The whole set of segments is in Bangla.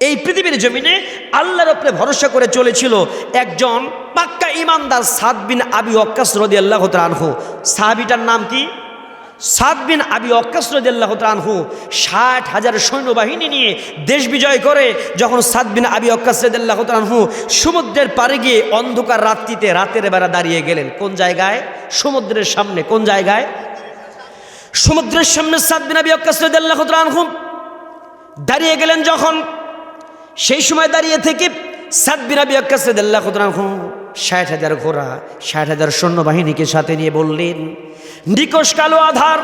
এই পৃথিবীর জমিনে আল্লাহর উপরে ভরসা করে চলেছিল একজন পাক্কা ইমানদার সাদ বিন আবি অক্কাস রদি আল্লাহ আনহু। সাহাবিটার নাম কি? সাদ বিন আবি অক্কাস রদি আল্লাহ আনহু ষাট হাজার সৈন্যবাহিনী নিয়ে দেশ বিজয় করে যখন সাদ বিন আবি অক্কাস রদি আল্লাহ আনহু সমুদ্রের পাড়ে গিয়ে অন্ধকার রাত্রিতে রাতের বেলা দাঁড়িয়ে গেলেন। কোন জায়গায়? সমুদ্রের সামনে। কোন জায়গায়? সমুদ্রের সামনে সাদ বিন আবি অক্কাস রদি আল্লাহ আনহু দাঁড়িয়ে গেলেন যখন সেই সময় দাঁড়িয়ে থেকে সাত বিরাবি আক্কাসেদাল্লাহ ষাট হাজার ঘোড়া, ষাট হাজার সৈন্যবাহিনীকে সাথে নিয়ে বললেন নিকশ কালো আধার,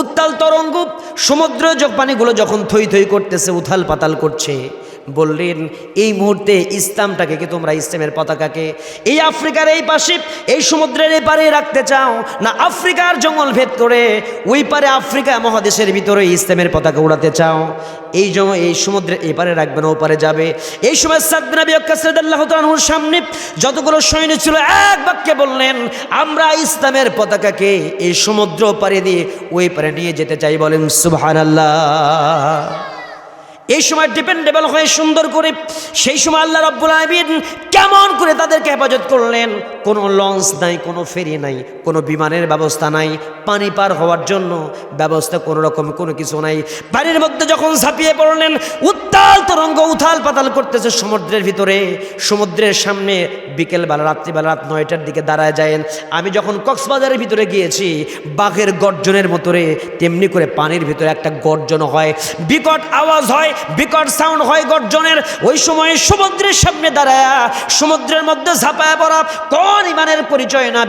উত্তাল তরঙ্গ, সমুদ্র পানিগুলো যখন থই থই করতেছে, উথাল পাতাল করছে বললেন, এই মুহূর্তে ইসলামটাকে কি তোমরা ইসলামের পতাকাকে এই আফ্রিকার এই পাশে, এই সমুদ্রের এই পারে রাখতে চাও? না আফ্রিকার জঙ্গল ভেদ করে ওই পারে আফ্রিকা মহাদেশের ভিতরে ইসলামের পতাকা উড়াতে চাও? এই জন্য এই সমুদ্রের এই পারে রাখবে না, ও পারে যাবে। এই সময় তাআলার সামনে যতগুলো সৈন্য ছিল, এক বাক্যে বললেন, আমরা ইসলামের পতাকাকে এই সমুদ্র পারে দিয়ে ওই পারে নিয়ে যেতে চাই। বলেন, সুবহানাল্লাহ। এই সময় ডিপেন্ডেবল হয়ে সুন্দর করে, সেই সময় আল্লাহ রব্বুল আলমিন কেমন করে তাদেরকে হেফাজত করলেন? কোনো লঞ্চ নাই, কোনো ফেরি নাই, কোনো বিমানের ব্যবস্থা নাই, পানি পার হওয়ার জন্য ব্যবস্থা কোনো রকম কোনো কিছু নাই। পানির মধ্যে যখন ঝাঁপিয়ে পড়লেন, উত্তাল তরঙ্গ উথাল পাতাল করতেছে সমুদ্রের ভিতরে। সমুদ্রের সামনে বিকেলবেলা, রাত্রিবেলা, রাত নয়টার দিকে দাঁড়ায় যায় আমি যখন কক্সবাজারের ভিতরে গিয়েছি, বাঘের গর্জনের মতরে তেমনি করে পানির ভিতরে একটা গর্জন হয়। বিকট আওয়াজ হয় বিকট সাউন্ড হয় গর্জনের। ওই সময় সমুদ্রের সামনে দাঁড়ায়া। সমুদ্রের মধ্যে ঝাঁপায় পড়া কোন ইমানের পরিচয় না?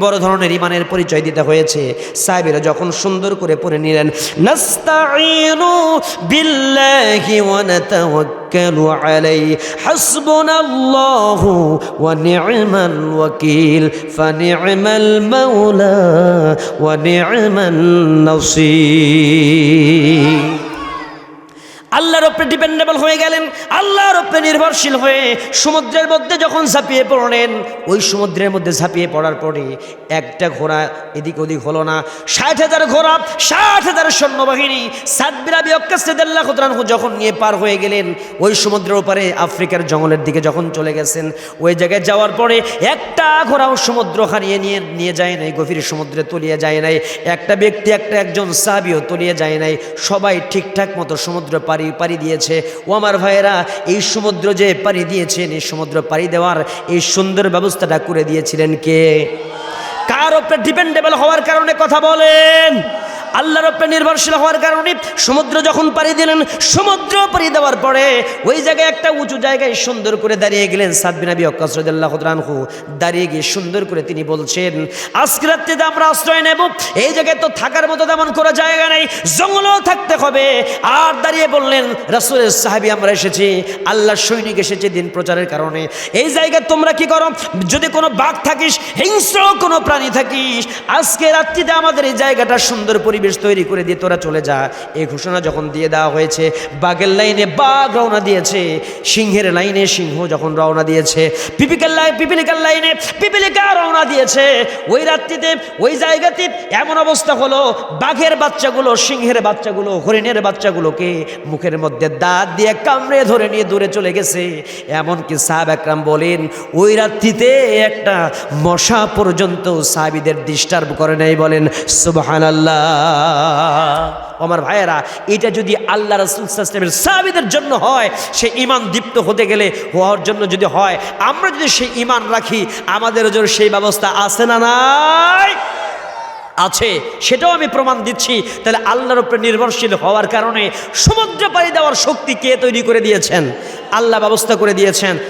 বড় ধরনের ইমানের পরিচয় দিতে হয়েছে। সাহেবেরা যখন সুন্দর করে পড়ে নিলেন নাস্তাইনু বিল্লাহি ওয়া নাতাওয়াক্কালু আল্লাহর উপরে ডিপেন্ডেবল হয়ে গেলেন, আল্লাহর উপরে নির্ভরশীল হয়ে সমুদ্রের মধ্যে যখন ঝাঁপিয়ে পড়লেন, ওই সমুদ্রের মধ্যে ঝাঁপিয়ে পড়ার পরে একটা ঘোড়া এদিক ওদিক হলো না। ষাট হাজার ঘোড়া, ষাট হাজার সৈন্যবাহিনী সাতবিরাবি অক্কাস্তেদাল্লাহ যখন নিয়ে পার হয়ে গেলেন, ওই সমুদ্রের ওপারে আফ্রিকার জঙ্গলের দিকে যখন চলে গেছেন, ওই জায়গায় যাওয়ার পরে একটা ঘোড়াও সমুদ্র হারিয়ে নিয়ে নিয়ে যায় নাই, গভীর সমুদ্রে তলিয়ে যায় নাই। একটা ব্যক্তি, একটা একজন সাবিও তলিয়ে যায় নাই। সবাই ঠিকঠাক মতো সমুদ্র পাড়ি পাড়ি দিয়েছে। ও আমার ভাইয়েরা, এই সমুদ্র যে পাড়ি দিয়েছেন, এই সমুদ্র পাড়ি দেওয়ার এই সুন্দর ব্যবস্থাটা করে দিয়েছিলেন কে? কার ওপরে ডিপেন্ডেবল হওয়ার কারণে কথা বলেন। আল্লাহর ওপরে নির্ভরশীল হওয়ার কারণে সমুদ্র যখন পাড়ি দিলেন সমুদ্র পাড়ি দেওয়ার পরে ওই জায়গায় একটা উঁচু জায়গায় সুন্দর করে দাঁড়িয়ে গেলেন সাদবিনাবি অক্কাসরদুল্লাহ রানহু দাঁড়িয়ে গিয়ে সুন্দর করে তিনি বলছেন, আজকে রাত্রিতে আমরা আশ্রয় নেব, এই জায়গায় তো থাকার মতো তেমন কোনো জায়গা নেই, জঙ্গলেও থাকতে হবে। আর দাঁড়িয়ে বললেন, রাসুলের সাহাবি, আমরা এসেছি, আল্লাহর সৈনিক এসেছে দিন প্রচারের কারণে। এই জায়গায় তোমরা কি করো, যদি কোনো বাঘ থাকিস, হিংস্র কোনো প্রাণী থাকিস, আজকে রাত্রিতে আমাদের এই জায়গাটা সুন্দর পরিবেশ তৈরি করে দিয়ে তোরা চলে যা। এই ঘোষণা যখন দিয়ে দেওয়া হয়েছে, বাঘের লাইনে বাঘ রওনা দিয়েছে, সিংহের লাইনে সিংহ যখন রওনা দিয়েছে, পিপিকার লাইন পিপিলিকার লাইনে পিপিলিকা রওনা দিয়েছে। ওই রাত্রিতে, ওই জায়গাতে এমন অবস্থা হলো, বাঘের বাচ্চাগুলো, সিংহের বাচ্চাগুলো, হরিণের বাচ্চাগুলোকে মুখের মধ্যে দাঁত দিয়ে কামড়ে ধরে নিয়ে দূরে চলে গেছে। এমনকি সাহাব একরাম বলেন, ওই রাত্রিতে একটা মশা পর্যন্ত সাহাবিদের ডিস্টার্ব করে নাই বলেন সুবহান আমার ভাইয়েরা, এটা যদি আল্লাহ রসুল সাল্লামের সাহাবিদের জন্য হয়, সে ইমান দীপ্ত হতে গেলে হওয়ার জন্য যদি হয়, আমরা যদি সেই ইমান রাখি, আমাদের জন্য সেই ব্যবস্থা আছে না নাই? আছে, সেটাও আমি প্রমাণ দিচ্ছি। তাহলে আল্লাহর উপরে নির্ভরশীল হওয়ার কারণে সমুদ্র পাড়ি দেওয়ার শক্তি কে তৈরি করে দিয়েছেন? আল্লাহ ব্যবস্থা করে দিয়েছেন।